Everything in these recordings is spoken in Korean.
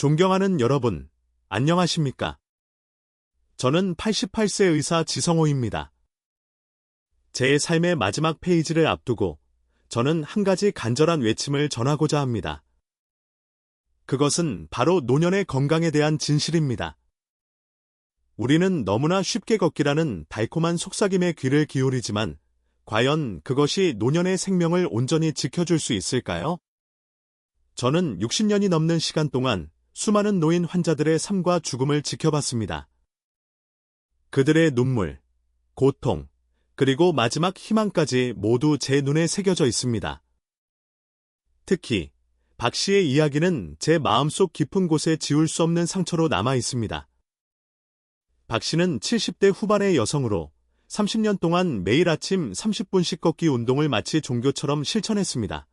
존경하는 여러분, 안녕하십니까? 저는 88세 의사 지성호입니다. 제 삶의 마지막 페이지를 앞두고 저는 한 가지 간절한 외침을 전하고자 합니다. 그것은 바로 노년의 건강에 대한 진실입니다. 우리는 너무나 쉽게 걷기라는 달콤한 속삭임에 귀를 기울이지만 과연 그것이 노년의 생명을 온전히 지켜줄 수 있을까요? 저는 60년이 넘는 시간 동안 수많은 노인 환자들의 삶과 죽음을 지켜봤습니다. 그들의 눈물, 고통, 그리고 마지막 희망까지 모두 제 눈에 새겨져 있습니다. 특히 박 씨의 이야기는 제 마음속 깊은 곳에 지울 수 없는 상처로 남아 있습니다. 박 씨는 70대 후반의 여성으로 30년 동안 매일 아침 30분씩 걷기 운동을 마치 종교처럼 실천했습니다.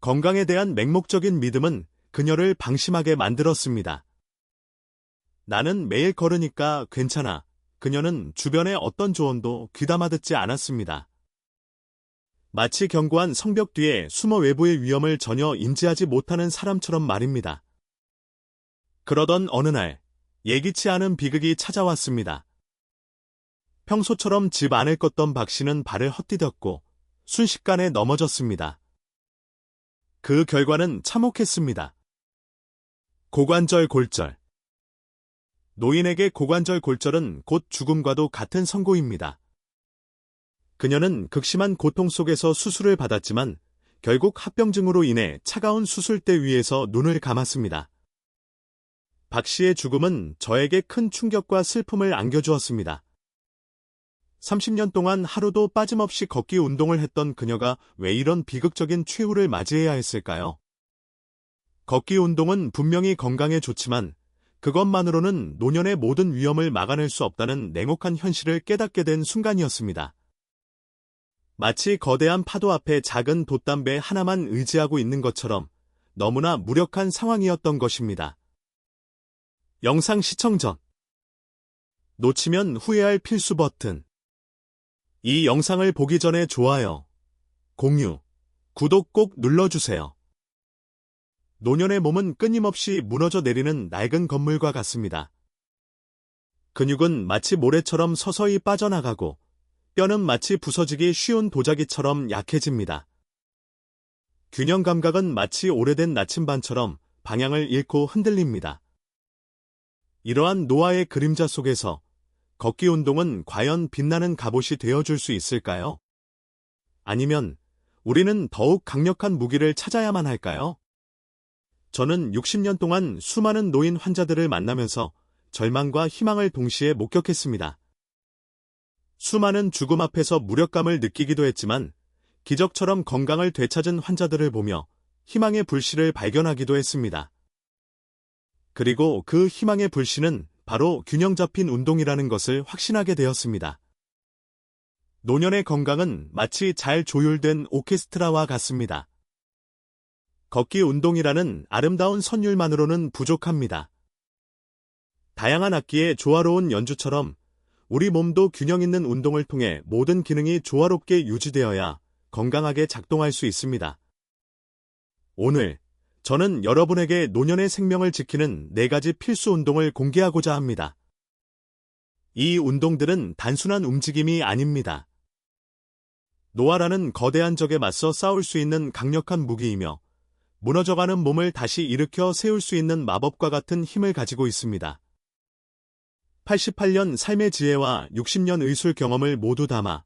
건강에 대한 맹목적인 믿음은 그녀를 방심하게 만들었습니다. 나는 매일 걸으니까 괜찮아. 그녀는 주변의 어떤 조언도 귀담아 듣지 않았습니다. 마치 견고한 성벽 뒤에 숨어 외부의 위험을 전혀 인지하지 못하는 사람처럼 말입니다. 그러던 어느 날, 예기치 않은 비극이 찾아왔습니다. 평소처럼 집 안을 걷던 박 씨는 발을 헛디뎠고 순식간에 넘어졌습니다. 그 결과는 참혹했습니다. 고관절 골절. 노인에게 고관절 골절은 곧 죽음과도 같은 선고입니다. 그녀는 극심한 고통 속에서 수술을 받았지만 결국 합병증으로 인해 차가운 수술대 위에서 눈을 감았습니다. 박 씨의 죽음은 저에게 큰 충격과 슬픔을 안겨주었습니다. 30년 동안 하루도 빠짐없이 걷기 운동을 했던 그녀가 왜 이런 비극적인 최후를 맞이해야 했을까요? 걷기 운동은 분명히 건강에 좋지만 그것만으로는 노년의 모든 위험을 막아낼 수 없다는 냉혹한 현실을 깨닫게 된 순간이었습니다. 마치 거대한 파도 앞에 작은 돛담배 하나만 의지하고 있는 것처럼 너무나 무력한 상황이었던 것입니다. 영상 시청 전 놓치면 후회할 필수 버튼 이 영상을 보기 전에 좋아요, 공유, 구독 꼭 눌러주세요. 노년의 몸은 끊임없이 무너져 내리는 낡은 건물과 같습니다. 근육은 마치 모래처럼 서서히 빠져나가고 뼈는 마치 부서지기 쉬운 도자기처럼 약해집니다. 균형 감각은 마치 오래된 나침반처럼 방향을 잃고 흔들립니다. 이러한 노화의 그림자 속에서 걷기 운동은 과연 빛나는 갑옷이 되어줄 수 있을까요? 아니면 우리는 더욱 강력한 무기를 찾아야만 할까요? 저는 60년 동안 수많은 노인 환자들을 만나면서 절망과 희망을 동시에 목격했습니다. 수많은 죽음 앞에서 무력감을 느끼기도 했지만 기적처럼 건강을 되찾은 환자들을 보며 희망의 불씨를 발견하기도 했습니다. 그리고 그 희망의 불씨는 바로 균형 잡힌 운동이라는 것을 확신하게 되었습니다. 노년의 건강은 마치 잘 조율된 오케스트라와 같습니다. 걷기 운동이라는 아름다운 선율만으로는 부족합니다. 다양한 악기의 조화로운 연주처럼 우리 몸도 균형 있는 운동을 통해 모든 기능이 조화롭게 유지되어야 건강하게 작동할 수 있습니다. 오늘 저는 여러분에게 노년의 생명을 지키는 네 가지 필수 운동을 공개하고자 합니다. 이 운동들은 단순한 움직임이 아닙니다. 노화라는 거대한 적에 맞서 싸울 수 있는 강력한 무기이며 무너져가는 몸을 다시 일으켜 세울 수 있는 마법과 같은 힘을 가지고 있습니다. 88년 삶의 지혜와 60년 의술 경험을 모두 담아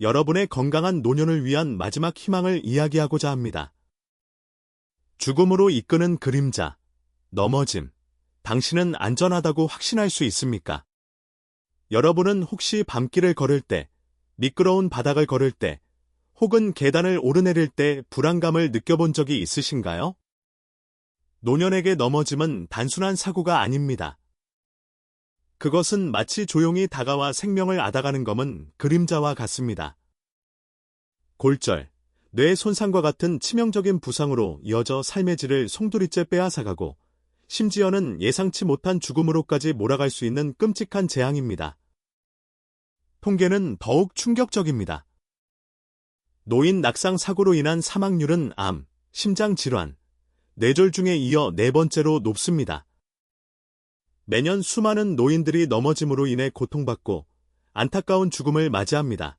여러분의 건강한 노년을 위한 마지막 희망을 이야기하고자 합니다. 죽음으로 이끄는 그림자, 넘어짐. 당신은 안전하다고 확신할 수 있습니까? 여러분은 혹시 밤길을 걸을 때, 미끄러운 바닥을 걸을 때, 혹은 계단을 오르내릴 때 불안감을 느껴본 적이 있으신가요? 노년에게 넘어짐은 단순한 사고가 아닙니다. 그것은 마치 조용히 다가와 생명을 앗아가는 검은 그림자와 같습니다. 골절, 뇌 손상과 같은 치명적인 부상으로 이어져 삶의 질을 송두리째 빼앗아가고 심지어는 예상치 못한 죽음으로까지 몰아갈 수 있는 끔찍한 재앙입니다. 통계는 더욱 충격적입니다. 노인 낙상 사고로 인한 사망률은 암, 심장 질환, 뇌졸 중에 이어 네 번째로 높습니다. 매년 수많은 노인들이 넘어짐으로 인해 고통받고 안타까운 죽음을 맞이합니다.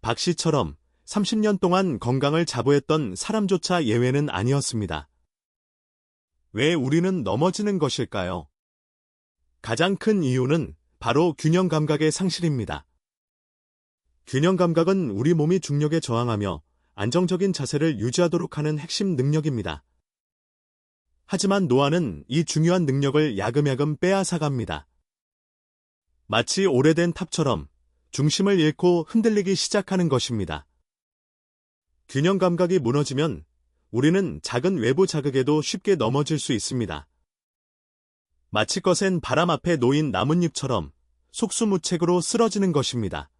박 씨처럼 30년 동안 건강을 자부했던 사람조차 예외는 아니었습니다. 왜 우리는 넘어지는 것일까요? 가장 큰 이유는 바로 균형 감각의 상실입니다. 균형 감각은 우리 몸이 중력에 저항하며 안정적인 자세를 유지하도록 하는 핵심 능력입니다. 하지만 노화는 이 중요한 능력을 야금야금 빼앗아갑니다. 마치 오래된 탑처럼 중심을 잃고 흔들리기 시작하는 것입니다. 균형 감각이 무너지면 우리는 작은 외부 자극에도 쉽게 넘어질 수 있습니다. 마치 거센 바람 앞에 놓인 나뭇잎처럼 속수무책으로 쓰러지는 것입니다.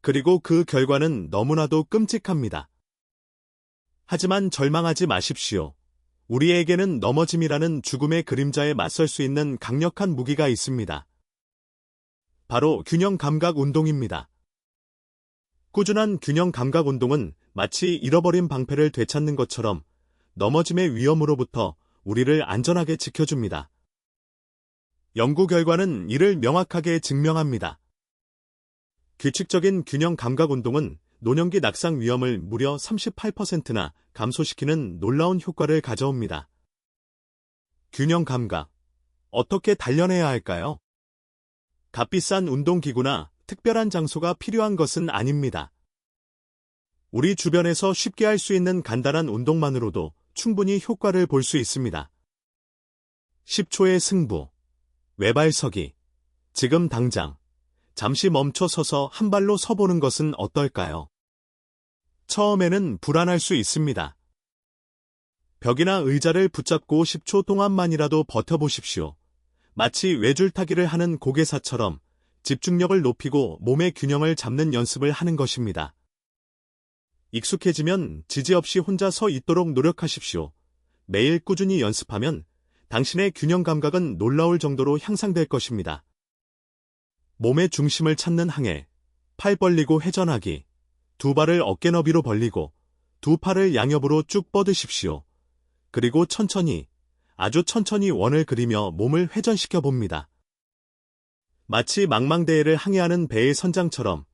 그리고 그 결과는 너무나도 끔찍합니다. 하지만 절망하지 마십시오. 우리에게는 넘어짐이라는 죽음의 그림자에 맞설 수 있는 강력한 무기가 있습니다. 바로 균형 감각 운동입니다. 꾸준한 균형 감각 운동은 마치 잃어버린 방패를 되찾는 것처럼 넘어짐의 위험으로부터 우리를 안전하게 지켜줍니다. 연구 결과는 이를 명확하게 증명합니다. 규칙적인 균형 감각 운동은 노년기 낙상 위험을 무려 38%나 감소시키는 놀라운 효과를 가져옵니다. 균형 감각. 어떻게 단련해야 할까요? 값비싼 운동기구나 특별한 장소가 필요한 것은 아닙니다. 우리 주변에서 쉽게 할 수 있는 간단한 운동만으로도 충분히 효과를 볼 수 있습니다. 10초의 승부, 외발서기, 지금 당장, 잠시 멈춰 서서 한 발로 서보는 것은 어떨까요? 처음에는 불안할 수 있습니다. 벽이나 의자를 붙잡고 10초 동안만이라도 버텨보십시오. 마치 외줄타기를 하는 고개사처럼 집중력을 높이고 몸의 균형을 잡는 연습을 하는 것입니다. 익숙해지면 지지 없이 혼자 서 있도록 노력하십시오. 매일 꾸준히 연습하면 당신의 균형 감각은 놀라울 정도로 향상될 것입니다. 몸의 중심을 찾는 항해, 팔 벌리고 회전하기, 두 발을 어깨 너비로 벌리고 두 팔을 양옆으로 쭉 뻗으십시오. 그리고 천천히, 아주 천천히 원을 그리며 몸을 회전시켜 봅니다. 마치 망망대해를 항해하는 배의 선장처럼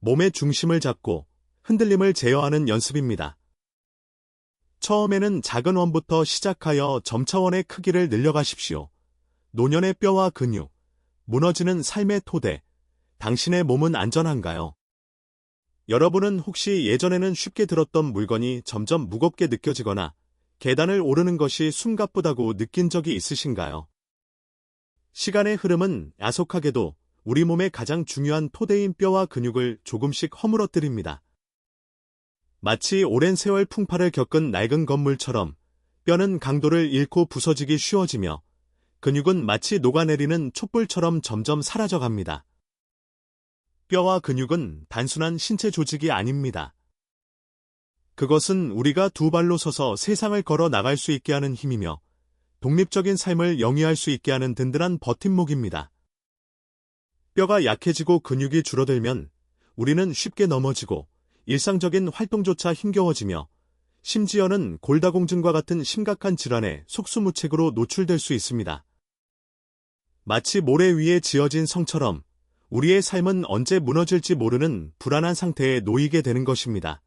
몸의 중심을 잡고 흔들림을 제어하는 연습입니다. 처음에는 작은 원부터 시작하여 점차원의 크기를 늘려가십시오. 노년의 뼈와 근육, 무너지는 삶의 토대, 당신의 몸은 안전한가요? 여러분은 혹시 예전에는 쉽게 들었던 물건이 점점 무겁게 느껴지거나 계단을 오르는 것이 숨가쁘다고 느낀 적이 있으신가요? 시간의 흐름은 야속하게도 우리 몸의 가장 중요한 토대인 뼈와 근육을 조금씩 허물어뜨립니다. 마치 오랜 세월 풍파를 겪은 낡은 건물처럼 뼈는 강도를 잃고 부서지기 쉬워지며 근육은 마치 녹아내리는 촛불처럼 점점 사라져갑니다. 뼈와 근육은 단순한 신체 조직이 아닙니다. 그것은 우리가 두 발로 서서 세상을 걸어 나갈 수 있게 하는 힘이며 독립적인 삶을 영위할 수 있게 하는 든든한 버팀목입니다. 뼈가 약해지고 근육이 줄어들면 우리는 쉽게 넘어지고 일상적인 활동조차 힘겨워지며 심지어는 골다공증과 같은 심각한 질환에 속수무책으로 노출될 수 있습니다. 마치 모래 위에 지어진 성처럼 우리의 삶은 언제 무너질지 모르는 불안한 상태에 놓이게 되는 것입니다.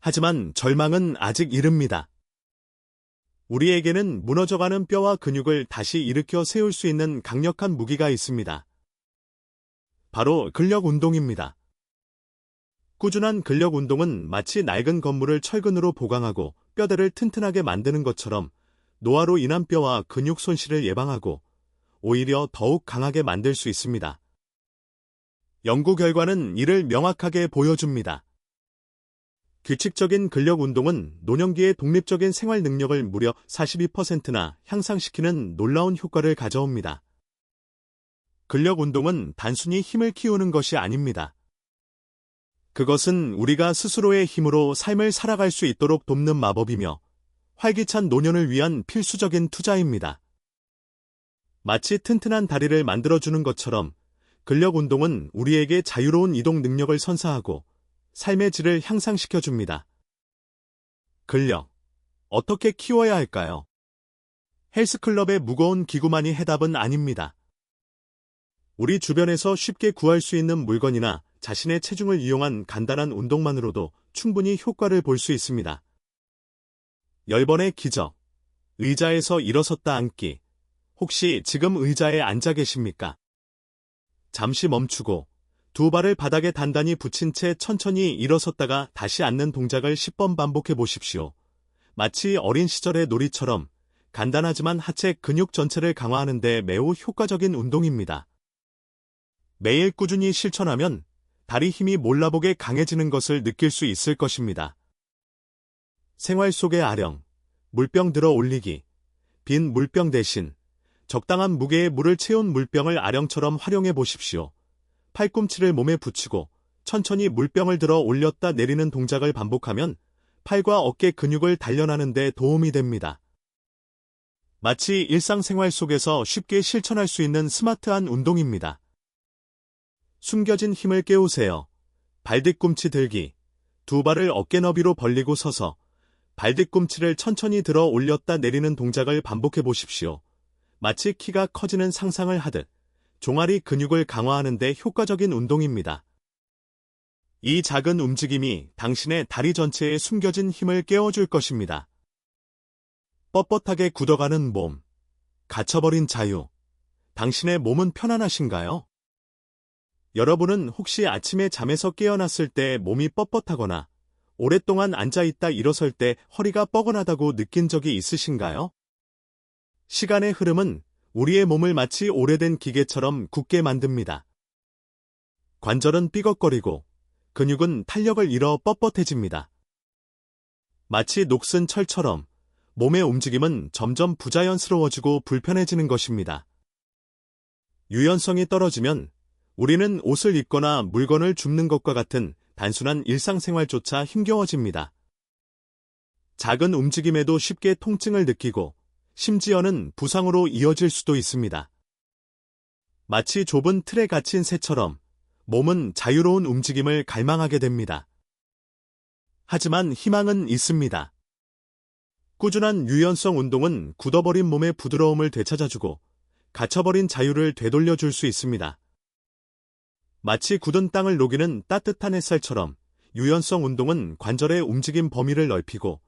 하지만 절망은 아직 이릅니다. 우리에게는 무너져가는 뼈와 근육을 다시 일으켜 세울 수 있는 강력한 무기가 있습니다. 바로 근력 운동입니다. 꾸준한 근력 운동은 마치 낡은 건물을 철근으로 보강하고 뼈대를 튼튼하게 만드는 것처럼 노화로 인한 뼈와 근육 손실을 예방하고 오히려 더욱 강하게 만들 수 있습니다. 연구 결과는 이를 명확하게 보여줍니다. 규칙적인 근력 운동은 노년기의 독립적인 생활 능력을 무려 42%나 향상시키는 놀라운 효과를 가져옵니다. 근력 운동은 단순히 힘을 키우는 것이 아닙니다. 그것은 우리가 스스로의 힘으로 삶을 살아갈 수 있도록 돕는 마법이며 활기찬 노년을 위한 필수적인 투자입니다. 마치 튼튼한 다리를 만들어주는 것처럼 근력 운동은 우리에게 자유로운 이동 능력을 선사하고 삶의 질을 향상시켜 줍니다. 근력, 어떻게 키워야 할까요? 헬스클럽의 무거운 기구만이 해답은 아닙니다. 우리 주변에서 쉽게 구할 수 있는 물건이나 자신의 체중을 이용한 간단한 운동만으로도 충분히 효과를 볼 수 있습니다. 10번의 기적. 의자에서 일어섰다 앉기. 혹시 지금 의자에 앉아 계십니까? 잠시 멈추고 두 발을 바닥에 단단히 붙인 채 천천히 일어섰다가 다시 앉는 동작을 10번 반복해 보십시오. 마치 어린 시절의 놀이처럼 간단하지만 하체 근육 전체를 강화하는 데 매우 효과적인 운동입니다. 매일 꾸준히 실천하면 다리 힘이 몰라보게 강해지는 것을 느낄 수 있을 것입니다. 생활 속의 아령, 물병 들어 올리기, 빈 물병 대신 적당한 무게의 물을 채운 물병을 아령처럼 활용해 보십시오. 팔꿈치를 몸에 붙이고 천천히 물병을 들어 올렸다 내리는 동작을 반복하면 팔과 어깨 근육을 단련하는 데 도움이 됩니다. 마치 일상생활 속에서 쉽게 실천할 수 있는 스마트한 운동입니다. 숨겨진 힘을 깨우세요. 발뒤꿈치 들기. 두 발을 어깨 너비로 벌리고 서서 발뒤꿈치를 천천히 들어 올렸다 내리는 동작을 반복해 보십시오. 마치 키가 커지는 상상을 하듯 종아리 근육을 강화하는 데 효과적인 운동입니다. 이 작은 움직임이 당신의 다리 전체에 숨겨진 힘을 깨워줄 것입니다. 뻣뻣하게 굳어가는 몸, 갇혀버린 자유. 당신의 몸은 편안하신가요? 여러분은 혹시 아침에 잠에서 깨어났을 때 몸이 뻣뻣하거나 오랫동안 앉아있다 일어설 때 허리가 뻐근하다고 느낀 적이 있으신가요? 시간의 흐름은 우리의 몸을 마치 오래된 기계처럼 굳게 만듭니다. 관절은 삐걱거리고 근육은 탄력을 잃어 뻣뻣해집니다. 마치 녹슨 철처럼 몸의 움직임은 점점 부자연스러워지고 불편해지는 것입니다. 유연성이 떨어지면 우리는 옷을 입거나 물건을 줍는 것과 같은 단순한 일상생활조차 힘겨워집니다. 작은 움직임에도 쉽게 통증을 느끼고 심지어는 부상으로 이어질 수도 있습니다. 마치 좁은 틀에 갇힌 새처럼 몸은 자유로운 움직임을 갈망하게 됩니다. 하지만 희망은 있습니다. 꾸준한 유연성 운동은 굳어버린 몸의 부드러움을 되찾아주고 갇혀버린 자유를 되돌려줄 수 있습니다. 마치 굳은 땅을 녹이는 따뜻한 햇살처럼 유연성 운동은 관절의 움직임 범위를 넓히고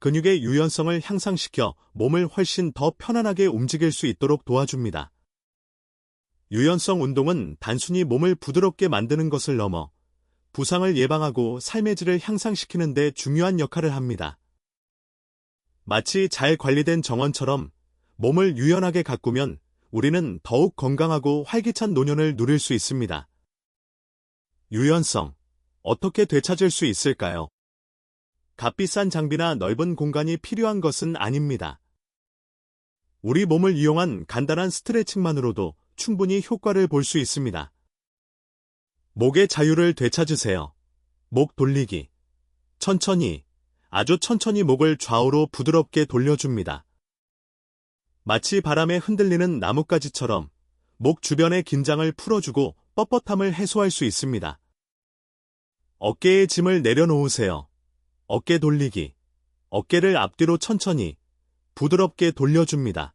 근육의 유연성을 향상시켜 몸을 훨씬 더 편안하게 움직일 수 있도록 도와줍니다. 유연성 운동은 단순히 몸을 부드럽게 만드는 것을 넘어 부상을 예방하고 삶의 질을 향상시키는 데 중요한 역할을 합니다. 마치 잘 관리된 정원처럼 몸을 유연하게 가꾸면 우리는 더욱 건강하고 활기찬 노년을 누릴 수 있습니다. 유연성. 어떻게 되찾을 수 있을까요? 값비싼 장비나 넓은 공간이 필요한 것은 아닙니다. 우리 몸을 이용한 간단한 스트레칭만으로도 충분히 효과를 볼 수 있습니다. 목의 자유를 되찾으세요. 목 돌리기. 천천히, 아주 천천히 목을 좌우로 부드럽게 돌려줍니다. 마치 바람에 흔들리는 나뭇가지처럼 목 주변의 긴장을 풀어주고 뻣뻣함을 해소할 수 있습니다. 어깨의 짐을 내려놓으세요. 어깨 돌리기. 어깨를 앞뒤로 천천히, 부드럽게 돌려줍니다.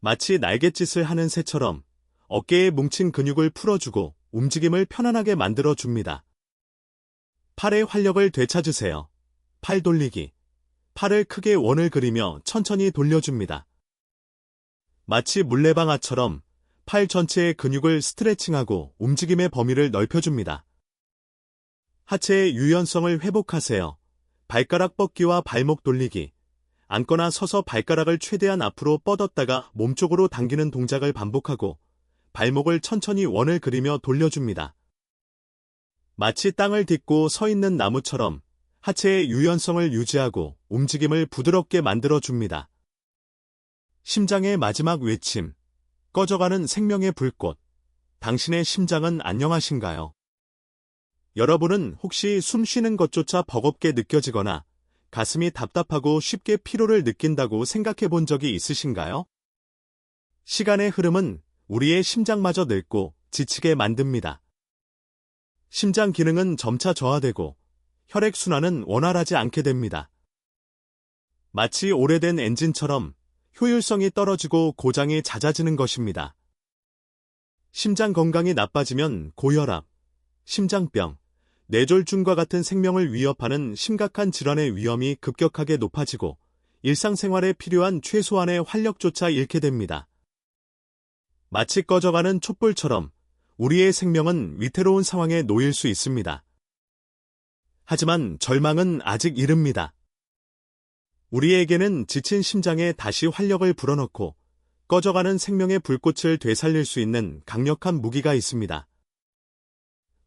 마치 날갯짓을 하는 새처럼 어깨에 뭉친 근육을 풀어주고 움직임을 편안하게 만들어줍니다. 팔의 활력을 되찾으세요. 팔 돌리기. 팔을 크게 원을 그리며 천천히 돌려줍니다. 마치 물레방아처럼 팔 전체의 근육을 스트레칭하고 움직임의 범위를 넓혀줍니다. 하체의 유연성을 회복하세요. 발가락 뻗기와 발목 돌리기. 앉거나 서서 발가락을 최대한 앞으로 뻗었다가 몸쪽으로 당기는 동작을 반복하고 발목을 천천히 원을 그리며 돌려줍니다. 마치 땅을 딛고 서 있는 나무처럼 하체의 유연성을 유지하고 움직임을 부드럽게 만들어줍니다. 심장의 마지막 외침. 꺼져가는 생명의 불꽃. 당신의 심장은 안녕하신가요? 여러분은 혹시 숨 쉬는 것조차 버겁게 느껴지거나 가슴이 답답하고 쉽게 피로를 느낀다고 생각해 본 적이 있으신가요? 시간의 흐름은 우리의 심장마저 늙고 지치게 만듭니다. 심장 기능은 점차 저하되고 혈액순환은 원활하지 않게 됩니다. 마치 오래된 엔진처럼 효율성이 떨어지고 고장이 잦아지는 것입니다. 심장 건강이 나빠지면 고혈압, 심장병, 뇌졸중과 같은 생명을 위협하는 심각한 질환의 위험이 급격하게 높아지고 일상생활에 필요한 최소한의 활력조차 잃게 됩니다. 마치 꺼져가는 촛불처럼 우리의 생명은 위태로운 상황에 놓일 수 있습니다. 하지만 절망은 아직 이릅니다. 우리에게는 지친 심장에 다시 활력을 불어넣고 꺼져가는 생명의 불꽃을 되살릴 수 있는 강력한 무기가 있습니다.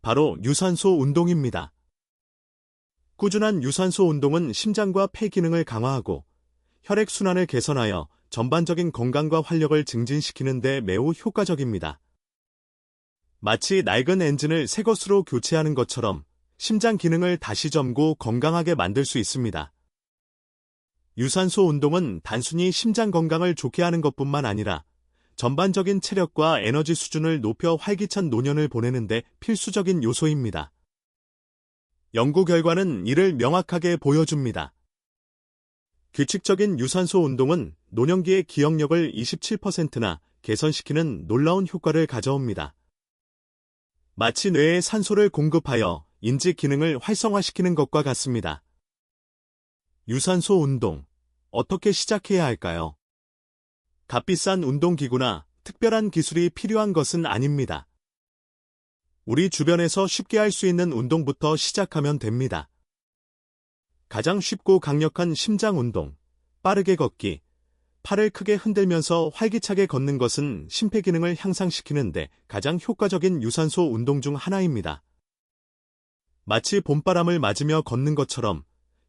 바로 유산소 운동입니다. 꾸준한 유산소 운동은 심장과 폐 기능을 강화하고 혈액순환을 개선하여 전반적인 건강과 활력을 증진시키는 데 매우 효과적입니다. 마치 낡은 엔진을 새 것으로 교체하는 것처럼 심장 기능을 다시 젊고 건강하게 만들 수 있습니다. 유산소 운동은 단순히 심장 건강을 좋게 하는 것뿐만 아니라 전반적인 체력과 에너지 수준을 높여 활기찬 노년을 보내는데 필수적인 요소입니다. 연구 결과는 이를 명확하게 보여줍니다. 규칙적인 유산소 운동은 노년기의 기억력을 27%나 개선시키는 놀라운 효과를 가져옵니다. 마치 뇌에 산소를 공급하여 인지 기능을 활성화시키는 것과 같습니다. 유산소 운동. 어떻게 시작해야 할까요? 값비싼 운동기구나 특별한 기술이 필요한 것은 아닙니다. 우리 주변에서 쉽게 할 수 있는 운동부터 시작하면 됩니다. 가장 쉽고 강력한 심장 운동, 빠르게 걷기, 팔을 크게 흔들면서 활기차게 걷는 것은 심폐 기능을 향상시키는데 가장 효과적인 유산소 운동 중 하나입니다. 마치 봄바람을 맞으며 걷는 것처럼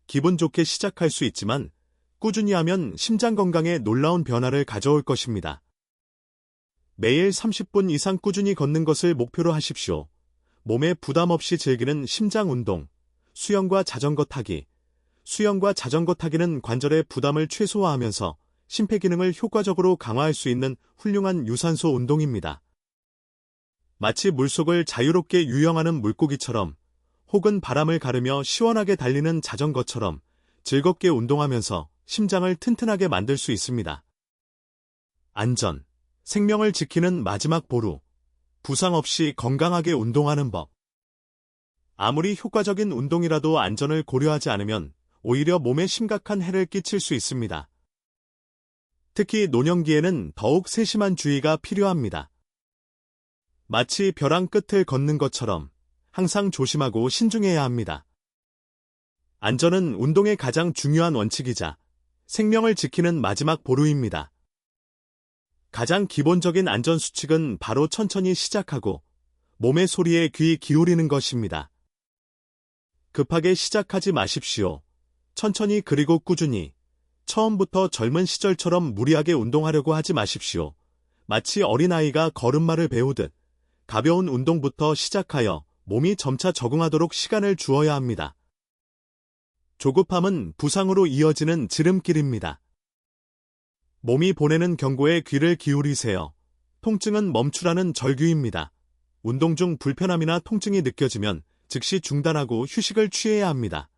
기분 좋게 시작할 수 있지만 꾸준히 하면 심장 건강에 놀라운 변화를 가져올 것입니다. 매일 30분 이상 꾸준히 걷는 것을 목표로 하십시오. 몸에 부담 없이 즐기는 심장 운동, 수영과 자전거 타기. 수영과 자전거 타기는 관절의 부담을 최소화하면서 심폐기능을 효과적으로 강화할 수 있는 훌륭한 유산소 운동입니다. 마치 물속을 자유롭게 유영하는 물고기처럼 혹은 바람을 가르며 시원하게 달리는 자전거처럼 즐겁게 운동하면서 심장을 튼튼하게 만들 수 있습니다. 안전, 생명을 지키는 마지막 보루, 부상 없이 건강하게 운동하는 법. 아무리 효과적인 운동이라도 안전을 고려하지 않으면 오히려 몸에 심각한 해를 끼칠 수 있습니다. 특히 노년기에는 더욱 세심한 주의가 필요합니다. 마치 벼랑 끝을 걷는 것처럼 항상 조심하고 신중해야 합니다. 안전은 운동의 가장 중요한 원칙이자 생명을 지키는 마지막 보루입니다. 가장 기본적인 안전수칙은 바로 천천히 시작하고 몸의 소리에 귀 기울이는 것입니다. 급하게 시작하지 마십시오. 천천히 그리고 꾸준히 처음부터 젊은 시절처럼 무리하게 운동하려고 하지 마십시오. 마치 어린아이가 걸음마를 배우듯 가벼운 운동부터 시작하여 몸이 점차 적응하도록 시간을 주어야 합니다. 조급함은 부상으로 이어지는 지름길입니다. 몸이 보내는 경고에 귀를 기울이세요. 통증은 멈추라는 절규입니다. 운동 중 불편함이나 통증이 느껴지면 즉시 중단하고 휴식을 취해야 합니다.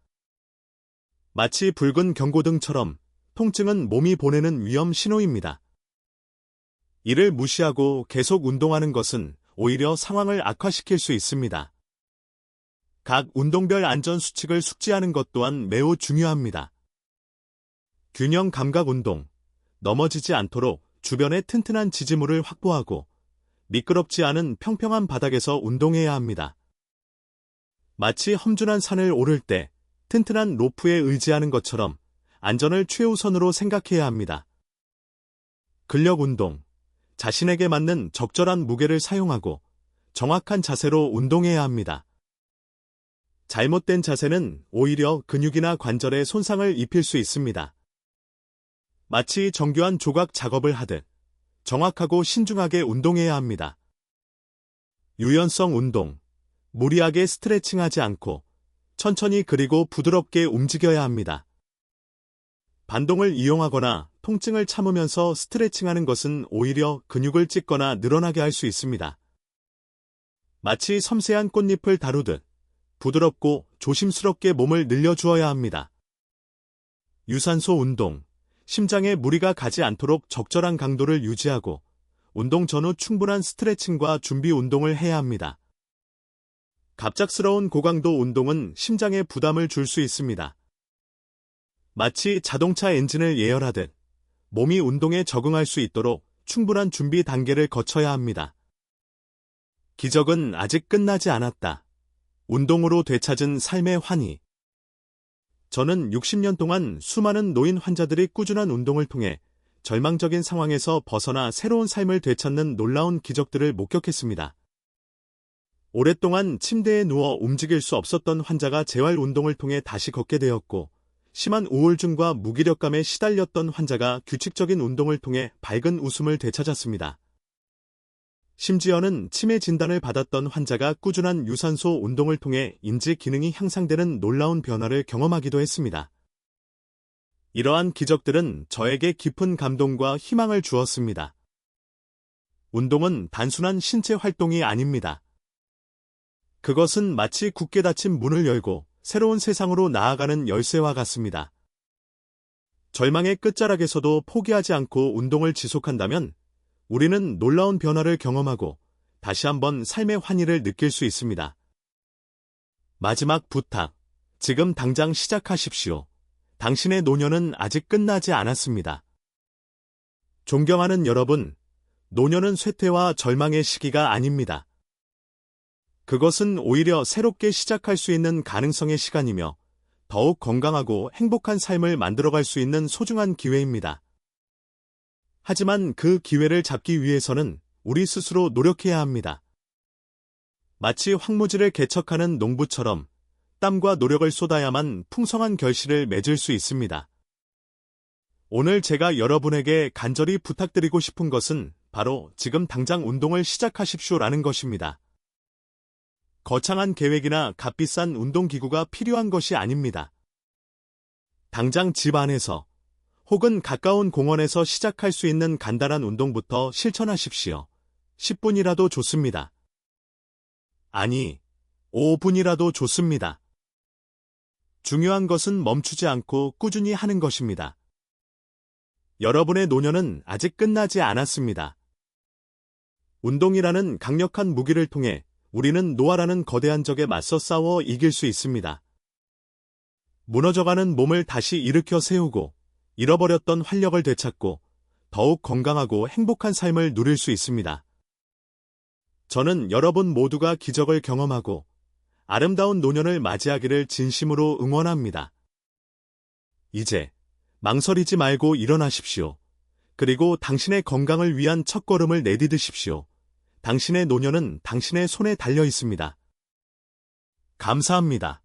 마치 붉은 경고등처럼 통증은 몸이 보내는 위험 신호입니다. 이를 무시하고 계속 운동하는 것은 오히려 상황을 악화시킬 수 있습니다. 각 운동별 안전 수칙을 숙지하는 것 또한 매우 중요합니다. 균형 감각 운동, 넘어지지 않도록 주변에 튼튼한 지지물을 확보하고 미끄럽지 않은 평평한 바닥에서 운동해야 합니다. 마치 험준한 산을 오를 때 튼튼한 로프에 의지하는 것처럼 안전을 최우선으로 생각해야 합니다. 근력 운동, 자신에게 맞는 적절한 무게를 사용하고 정확한 자세로 운동해야 합니다. 잘못된 자세는 오히려 근육이나 관절에 손상을 입힐 수 있습니다. 마치 정교한 조각 작업을 하듯 정확하고 신중하게 운동해야 합니다. 유연성 운동, 무리하게 스트레칭하지 않고 천천히 그리고 부드럽게 움직여야 합니다. 반동을 이용하거나 통증을 참으면서 스트레칭하는 것은 오히려 근육을 찢거나 늘어나게 할 수 있습니다. 마치 섬세한 꽃잎을 다루듯 부드럽고 조심스럽게 몸을 늘려주어야 합니다. 유산소 운동, 심장에 무리가 가지 않도록 적절한 강도를 유지하고 운동 전후 충분한 스트레칭과 준비 운동을 해야 합니다. 갑작스러운 고강도 운동은 심장에 부담을 줄 수 있습니다. 마치 자동차 엔진을 예열하듯 몸이 운동에 적응할 수 있도록 충분한 준비 단계를 거쳐야 합니다. 기적은 아직 끝나지 않았다. 운동으로 되찾은 삶의 환희. 저는 60년 동안 수많은 노인 환자들이 꾸준한 운동을 통해 절망적인 상황에서 벗어나 새로운 삶을 되찾는 놀라운 기적들을 목격했습니다. 오랫동안 침대에 누워 움직일 수 없었던 환자가 재활 운동을 통해 다시 걷게 되었고, 심한 우울증과 무기력감에 시달렸던 환자가 규칙적인 운동을 통해 밝은 웃음을 되찾았습니다. 심지어는 치매 진단을 받았던 환자가 꾸준한 유산소 운동을 통해 인지 기능이 향상되는 놀라운 변화를 경험하기도 했습니다. 이러한 기적들은 저에게 깊은 감동과 희망을 주었습니다. 운동은 단순한 신체 활동이 아닙니다. 그것은 마치 굳게 닫힌 문을 열고 새로운 세상으로 나아가는 열쇠와 같습니다. 절망의 끝자락에서도 포기하지 않고 운동을 지속한다면 우리는 놀라운 변화를 경험하고 다시 한번 삶의 환희를 느낄 수 있습니다. 마지막 부탁. 지금 당장 시작하십시오. 당신의 노년은 아직 끝나지 않았습니다. 존경하는 여러분, 노년은 쇠퇴와 절망의 시기가 아닙니다. 그것은 오히려 새롭게 시작할 수 있는 가능성의 시간이며 더욱 건강하고 행복한 삶을 만들어갈 수 있는 소중한 기회입니다. 하지만 그 기회를 잡기 위해서는 우리 스스로 노력해야 합니다. 마치 황무지를 개척하는 농부처럼 땀과 노력을 쏟아야만 풍성한 결실을 맺을 수 있습니다. 오늘 제가 여러분에게 간절히 부탁드리고 싶은 것은 바로 지금 당장 운동을 시작하십시오라는 것입니다. 거창한 계획이나 값비싼 운동기구가 필요한 것이 아닙니다. 당장 집 안에서 혹은 가까운 공원에서 시작할 수 있는 간단한 운동부터 실천하십시오. 10분이라도 좋습니다. 아니, 5분이라도 좋습니다. 중요한 것은 멈추지 않고 꾸준히 하는 것입니다. 여러분의 노년은 아직 끝나지 않았습니다. 운동이라는 강력한 무기를 통해 우리는 노화라는 거대한 적에 맞서 싸워 이길 수 있습니다. 무너져가는 몸을 다시 일으켜 세우고 잃어버렸던 활력을 되찾고 더욱 건강하고 행복한 삶을 누릴 수 있습니다. 저는 여러분 모두가 기적을 경험하고 아름다운 노년을 맞이하기를 진심으로 응원합니다. 이제 망설이지 말고 일어나십시오. 그리고 당신의 건강을 위한 첫걸음을 내디드십시오. 당신의 노년은 당신의 손에 달려 있습니다. 감사합니다.